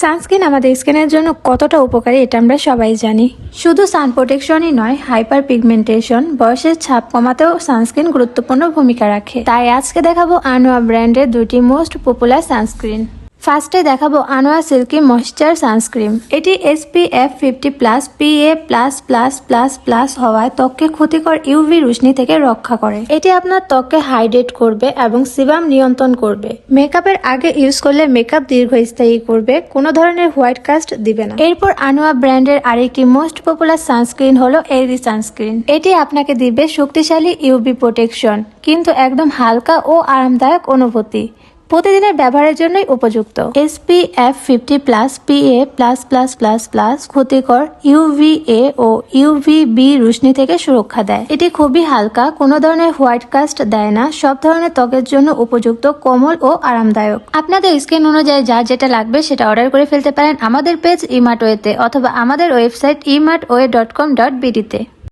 Sunscreen আমাদের স্কিনের জন্য কতটা উপকারী এটা আমরা সবাই জানি। শুধু সান প্রোটেকশনই নয় হাইপার পিগমেন্টেশন বয়সের ছাপ কমাতেও সানস্ক্রিন গুরুত্বপূর্ণ ভূমিকা রাখে। তাই আজকে দেখাবো আনোয়া ব্র্যান্ডের দুটি মোস্ট পপুলার সানস্ক্রিন ফার্স্টে দেখাবো আনোয়া সিল্কি ময়েশ্চার সানস্ক্রিন। এটি SPF fifty plus PA plus plus plus plus হওয়ায় ত্বককে ক্ষতিকর ইউভি রশ্মি থেকে রক্ষা করে। এটি আপনার ত্বককে হাইড্রেট করবে এবং সিবাম নিয়ন্ত্রণ করবে। মেকআপের আগে ইউজ করলে মেকআপ দীর্ঘস্থায়ী করবে, কোনো ধরনের হোয়াইট কাস্ট দিবে না। এরপর আনোয়া ব্র্যান্ডের আরেকটি মোস্ট পপুলার সানস্ক্রিন হলো এরি সানস্ক্রিন। এটি আপনাকে দিবে শক্তিশালী ইউভি প্রোটেকশন কিন্তু একদম হালকা ও আরামদায়ক অনুভূতি। প্রতিদিনের ব্যবহারের জন্যই উপযুক্ত। SPF fifty plus PA plus plus plus plus ক্ষতিকর ইউভিএ ও ইউভিবি রশ্মি থেকে সুরক্ষা দেয়। এটি খুবই হালকা, কোনো ধরনের হোয়াইট কাস্ট দেয় না, সব ধরনের ত্বকের জন্য উপযুক্ত, কোমল ও আরামদায়ক। আপনাদের স্কিন অনুযায়ী যা যেটা লাগবে সেটা অর্ডার করে ফেলতে পারেন আমাদের পেজ ইমার্ট ওয়েতে অথবা আমাদের website Emart way dot com dot বিডিতে